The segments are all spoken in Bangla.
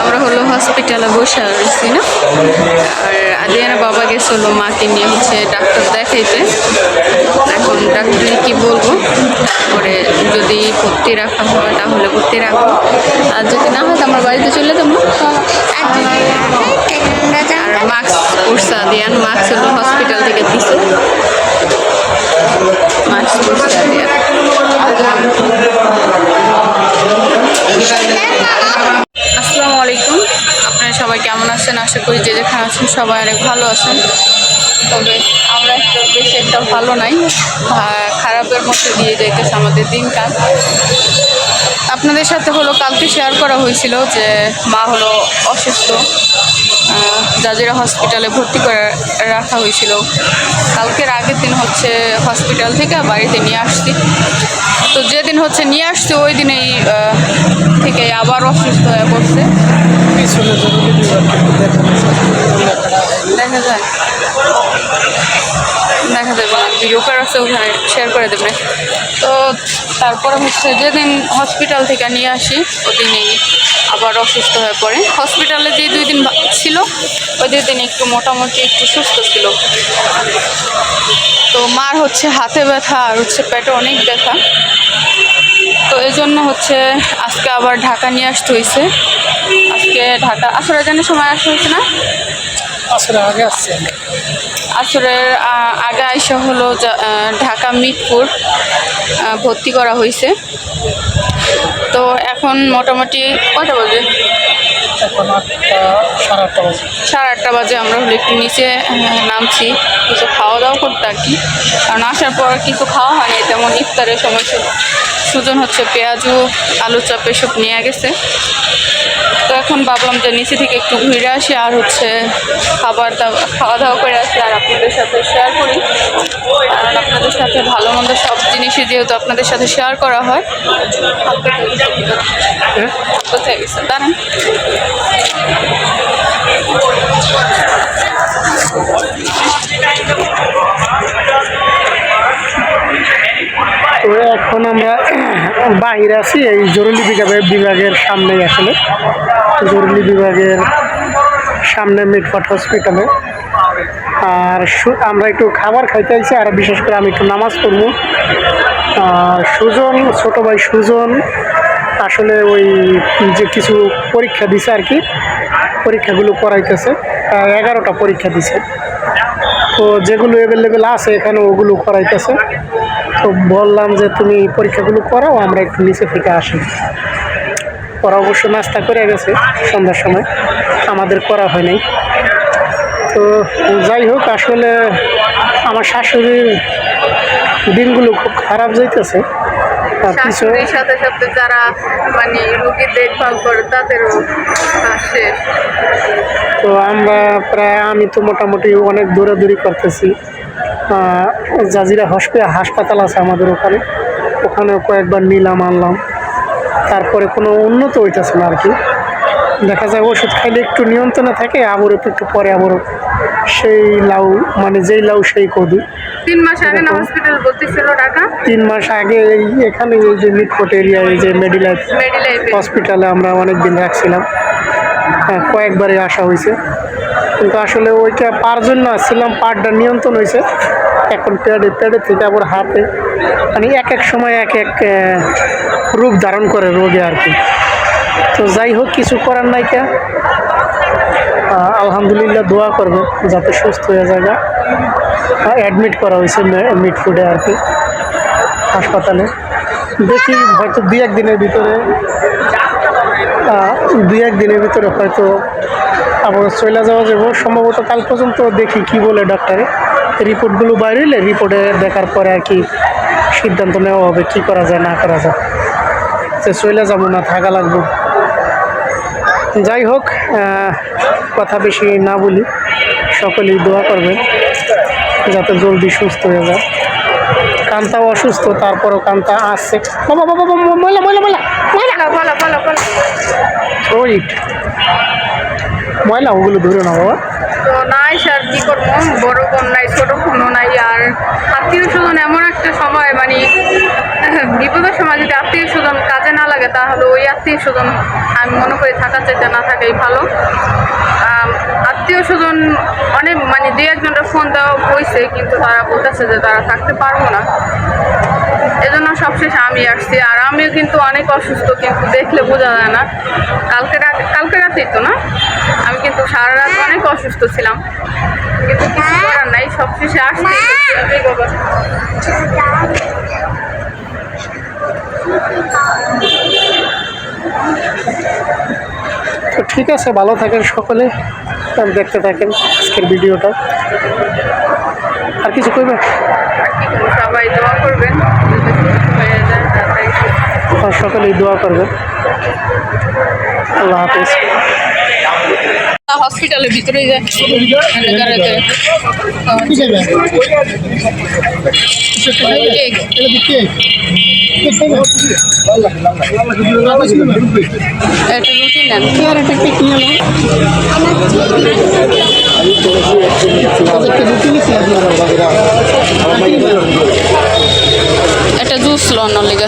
আমরা হলো হসপিটালে বসে রয়েছি না? আর আদিয়ানা বাবা গেছিল মাকে নিয়ে হচ্ছে ডাক্তার দেখাইতে। এখন ডাক্তারে কি বলব? তারপরে যদি ভর্তি রাখা হয় তাহলে ভর্তি রাখব। আর যদি না হয় তো আমরা বাড়িতে চলে যাব। আর মাস্ক পরছে আদিয়ান মাস্ক হসপিটাল থেকে দিছে। আসসালামু আলাইকুম। আপনারা সবাই কেমন আছেন? আশা করি যে যেখানে আছেন সবাই অনেক ভালো আছেন। তবে আমরা একটু বেশি একটা ভালো নাই। খারাপের মধ্যে দিয়ে যাইতেছে আমাদের দিনকাল। আপনাদের সাথে হলো কালকে শেয়ার করা হয়েছিল যে মা হলো অসুস্থ। জাজিরা হসপিটালে ভর্তি করে রাখা হয়েছিল। কালকের আগের দিন হচ্ছে হসপিটাল থেকে বাড়িতে নিয়ে আসছি। তো যেদিন হচ্ছে নিয়ে আসছে, ওই দিনেই থেকে আবার অসুস্থ হয়ে পড়ছে। দেখা যায়। দেখা যাবে না। আছে ওখানে শেয়ার করে দেবেন তো তারপরে হচ্ছে যেদিন হসপিটাল থেকে নিয়ে আসি, ওদিনেই আবার অসুস্থ হয়ে পড়ে। হসপিটালে যে দুই দিন ছিল, ওই দুই দিন একটু মোটামুটি একটু সুস্থ ছিল। তো মার হচ্ছে হাতে ব্যথা আর হচ্ছে পেটে অনেক ব্যথা। তো এই জন্য হচ্ছে আজকে আবার ঢাকা নিয়ে আসতে হয়েছে আজকে ঢাকা আসলে জানার সময় আসা হয়েছে না? আসলে আগে আসছে আসরের আগে আইসা হলো ঢাকা মিরপুর ভর্তি করা হয়েছে তো এখন মোটামুটি কটা বাজে? সাড়ে আটটা বাজে। আমরা হলো একটু নিচে নামছি। কিছু খাওয়া দাওয়া করতে আর কি। কারণ আসার পর কিছু খাওয়া হয়নি তেমন ইফতারের সময় সুজন হচ্ছে পেঁয়াজু আলু চপ এসব নিয়ে গেছে। তো এখন ভাবলাম যে নিচে থেকে একটু ঘুরে আসি আর হচ্ছে খাবার দাবার খাওয়া দাওয়া করে আসি আর আপনাদের সাথে শেয়ার করি। কারণ আপনাদের সাথে ভালো মন্দ সব জিনিসই যেহেতু আপনাদের সাথে শেয়ার করা হয়। হ্যাঁ কোথায় গেছে দাঁড়ান তো এখন আমরা বাইরে আছি, এই জরুরি বিভাগের বিভাগের সামনে আসলে। জরুরি বিভাগের সামনে মিটফাট হসপিটালে আর আমরা একটু খাবার খাইতে আইছি, আর বিশেষ করে আমি একটু নামাজ পড়ব। আর সুজন, ছোট ভাই সুজন, আসলে ওই যে কিছু পরীক্ষা দিছে আর কি, পরীক্ষাগুলো করাইতেছে। এগারোটা পরীক্ষা দিছে। তো যেগুলো অ্যাভেলেবেল আছে, এখানে ওগুলো করাইতেছে। তো বললাম যে তুমি পরীক্ষাগুলো করাও আমরা একটু নিচে থেকে আসি। ওরা অবশ্য নাস্তা করে গেছে সন্ধ্যার সময় আমাদের করা হয় নাই। তো যাই হোক আসলে আমার শাশুড়ির দিনগুলো খুব খারাপ যাইতেছে। শাশুড়ির সাথে সাথে যারা মানে রুগী দেখভাল করে তাদেরও শেষ। তো আমরা প্রায় আমি তো মোটামুটি অনেক দৌড়াদৌড়ি করতেছি। জাজিরা হসপিটাল হাসপাতাল আছে আমাদের ওখানে। ওখানে কয়েকবার নিলাম আনলাম। তারপরে কোনো উন্নত হইতেছে না আর কি। দেখা যায় ওষুধ খাইলে একটু নিয়ন্ত্রণে থাকে আবার একটু পরে আবার সেই লাউ মানে যেই লাউ সেই কদু। তিন মাস আগে না হসপিটাল ভর্তি ছিল ঢাকা? তিন মাস আগে এই এখানে এই যে মিটফোর্ট এরিয়া এই যে মেডিলাইফ হসপিটালে আমরা অনেক দিন রাখছিলাম। হ্যাঁ কয়েকবারই আসা হয়েছে। কিন্তু আসলে ওইটা পার জন্য আসছিলাম পারটা নিয়ন্ত্রণ হয়েছে। এখন প্যাডে প্যাডে থেকে আবার হাতে। মানে এক এক সময় এক এক রূপ ধারণ করে রোগে আর কি। তো যাই হোক, কিছু করার নাই কে। আলহামদুলিল্লাহ দোয়া করবে, যাতে সুস্থ হয়ে যায় অ্যাডমিট করা হয়েছে মিড ফুডে আর কি, হাসপাতালে। দেখি হয়তো দুই এক দিনের ভিতরে দুই এক দিনের ভিতরে হয়তো আবার চলে যাওয়া যাব। সম্ভবত কাল পর্যন্ত দেখি কি বলে ডাক্তারে। রিপোর্টগুলো বাইরে রিপোর্টে দেখার পরে আর কি সিদ্ধান্ত নেওয়া হবে কি করা যায় না করা যায়। যে চলে যাব না থাকা লাগবো। যাই হোক কথা বেশি না বলি সকলেই দোয়া করবে যাতে জলদি সুস্থ হয়ে যায়। কান্তাও অসুস্থ তারপরও কান্তা আসছে বাবা ময়লা ময়লা ময়লা। ময়লা ময়লা, ওগুলো ধরে না বাবা? তো নাই স্যার, কি করব? বড় বোন নাই, ছোট বোনও নাই, আর আত্মীয় স্বজন এমন একটা সময় মানে বিপদের সময় যদি আত্মীয় স্বজন কাজে না লাগে, তাহলে ওই আত্মীয় স্বজন, আমি মনে করি থাকার চাইতে না থাকাই ভালো। আত্মীয় স্বজন অনেক মানে দু একজনটা ফোন দেওয়া হয়েছে কিন্তু তারা বলতেছে যে তারা থাকতে পারব না। এজন্য সবশেষে আমি আসছি। আর আমিও কিন্তু অনেক অসুস্থ, কিন্তু দেখলে বোঝা যায় না। কালকে রাত, কালকে রাতেই তো না? আমি কিন্তু সারা রাত অনেক অসুস্থ ছিলাম। কিন্তু কিছু করার নাই, সবশেষে আসছি। তো ঠিক আছে, ভালো থাকেন সকলে। দেখতে থাকেন আজকের ভিডিওটা। আর কিছু করবেন আর কি সবাই দোয়া করবেন সকলেই দোয়া করবেন। আল্লাহ হাফিজ। হসপিটালের ভিতরে যায়। একটা রুটি নেন একটা জুস লন লেগে শোন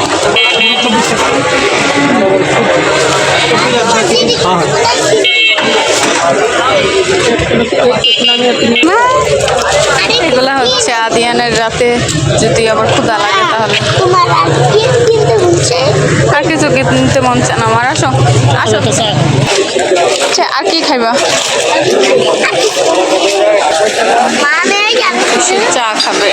এগুলা হচ্ছে আদিয়ানের রাতে যদি আবার ক্ষুদা লাগে তাহলে। আর কিছু কিনতে মন চায় না আমার আসো আসো। আচ্ছা আর কি খাইবা? চা খাবে।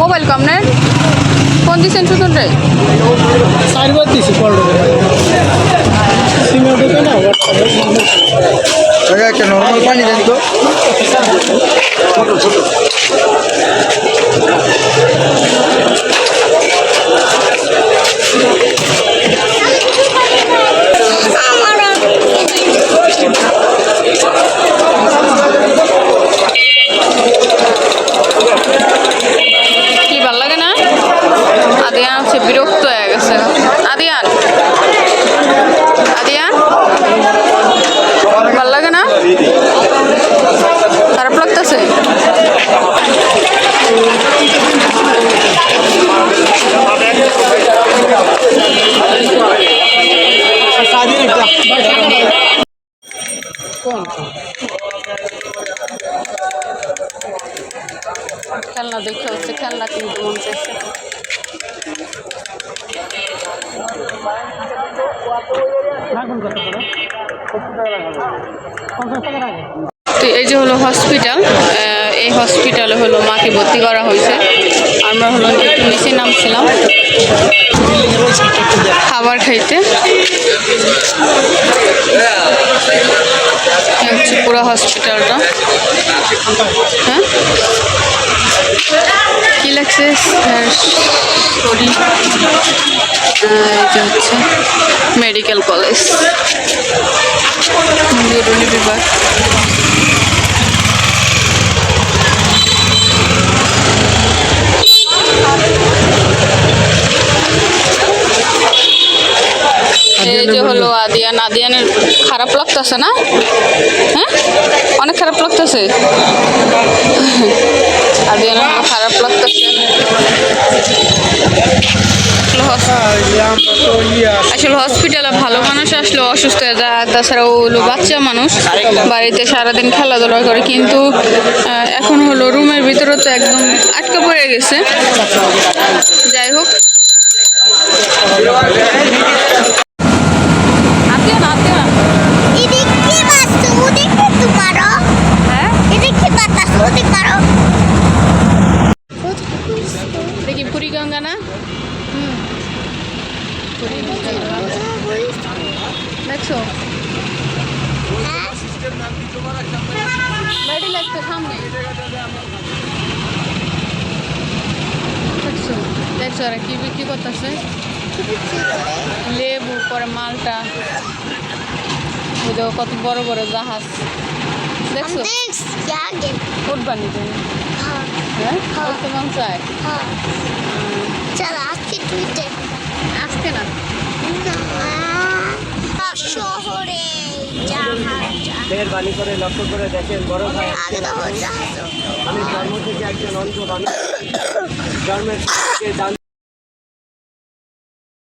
মোবাইল কমনের ফোন দিচ্ছেন শুধু রে চারবার দিছি একটা নর্মাল পানি দেন তো। তো এই যে হলো হসপিটাল এই হসপিটালে হলো মাকে ভর্তি করা হয়েছে। আমরা হলো একটু নিচে নামছিলাম। খাবার খাইতে। এই হচ্ছে পুরো হসপিটালটা হ্যাঁ? লাগছে এই যে হচ্ছে মেডিকেল কলেজ জরুরি বিভাগ। এই যে হলো আদিয়ান আদিয়ানের খারাপ লাগতেছে না? হ্যাঁ? অনেক খারাপ লাগতেছে। আদিয়ানের খারাপ লাগতেছে। আসলে হসপিটালে ভালো মানুষ আসলে অসুস্থ হয়ে যায় তাছাড়া ও হলো বাচ্চা মানুষ। বাড়িতে সারাদিন খেলাধুলা করে, কিন্তু এখন হলো রুমের ভিতরে তো একদম আটকে পড়ে গেছে। যাই হোক আদিয়ান আদিয়ান এদিকে বাস্তু ওদিকে তো পারো হ্যাঁ এদিকে বাতাস ওদিকে পারো দেখি পুরী গঙ্গা না হুম পুরী গঙ্গা দেখছ সামনে। দেখছ? দেখছ ওরা কি বিক্রি করতেছে? লেবু পরে মালটা। দেখো কত বড় বড় জাহাজ। দেখছ? উঠবানি তুমি? হ্যাঁ? হ্যাঁ। মন চায়? হ্যাঁ। আজকে না? শহরে। মেহরবানি করে লক্ষ্য করে দেখেন বড় ভাই আমি জন্ম থেকে একজন অন্ধ মানুষ। জন্মের থেকে দান